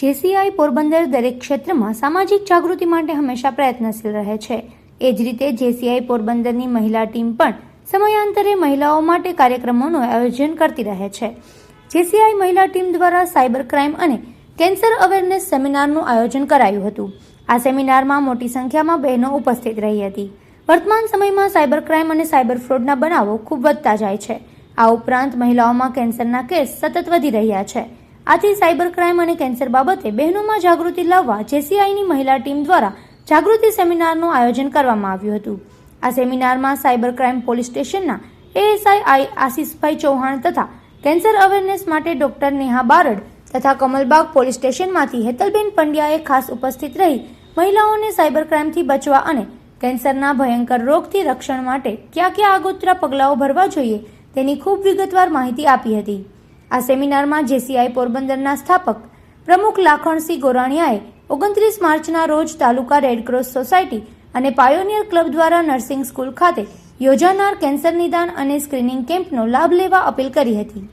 JCI Porbandar દરેક ક્ષેત્રમાં સામાજિક જાગૃતિ માટે હંમેશા પ્રયત્નશીલ રહે છે. એ જ રીતે જેસીઆઈ પોરબંદરની મહિલા ટીમ પણ સમયાંતરે મહિલાઓ માટે કાર્યક્રમોનું આયોજન કરતી રહે છે. જેસીઆઈ મહિલા ટીમ દ્વારા સાયબર ક્રાઇમ અને કેન્સર અવેરનેસ સેમિનારનું આયોજન કરાયું હતું. આ સેમિનારમાં મોટી સંખ્યામાં બહેનો ઉપસ્થિત રહી હતી. વર્તમાન સમયમાં સાયબર ક્રાઇમ અને સાયબર ફ્રોડના બનાવો ખૂબ વધતા જાય છે. આ ઉપરાંત મહિલાઓમાં કેન્સરના કેસ સતત વધી રહ્યા છે. આથી સાયબર ક્રાઇમ અને કેન્સર બાબતે બહેનોમાં જાગૃતિ લાવવા જેસીઆઈની મહિલા ટીમ દ્વારા જાગૃતિ સેમિનારનું આયોજન કરવામાં આવ્યું હતું. આ સેમિનારમાં સાયબર ક્રાઇમ પોલીસ સ્ટેશનના એએસઆઈ આઈ આશીષભાઈ ચૌહાણ તથા કેન્સર અવેરનેસ માટે ડોક્ટર નેહા બારડ તથા કમલબાગ પોલીસ સ્ટેશનમાંથી હેતલબેન પંડ્યાએ ખાસ ઉપસ્થિત રહી મહિલાઓને સાયબર ક્રાઇમથી બચવા અને કેન્સરના ભયંકર રોગથી રક્ષણ માટે કયા કયા આગોતરા પગલાઓ ભરવા જોઈએ તેની ખૂબ વિગતવાર માહિતી આપી હતી. આ સેમિનારમાં જેસીઆઈ પોરબંદરના સ્થાપક પ્રમુખ લાખણસિંહ ગોરાણીયાએ ઓગણત્રીસ માર્ચના રોજ તાલુકા રેડક્રોસ સોસાયટી અને પાયોનિયર ક્લબ દ્વારા નર્સિંગ સ્કૂલ ખાતે યોજાનાર કેન્સર નિદાન અને સ્ક્રીનિંગ કેમ્પનો લાભ લેવા અપીલ કરી હતી.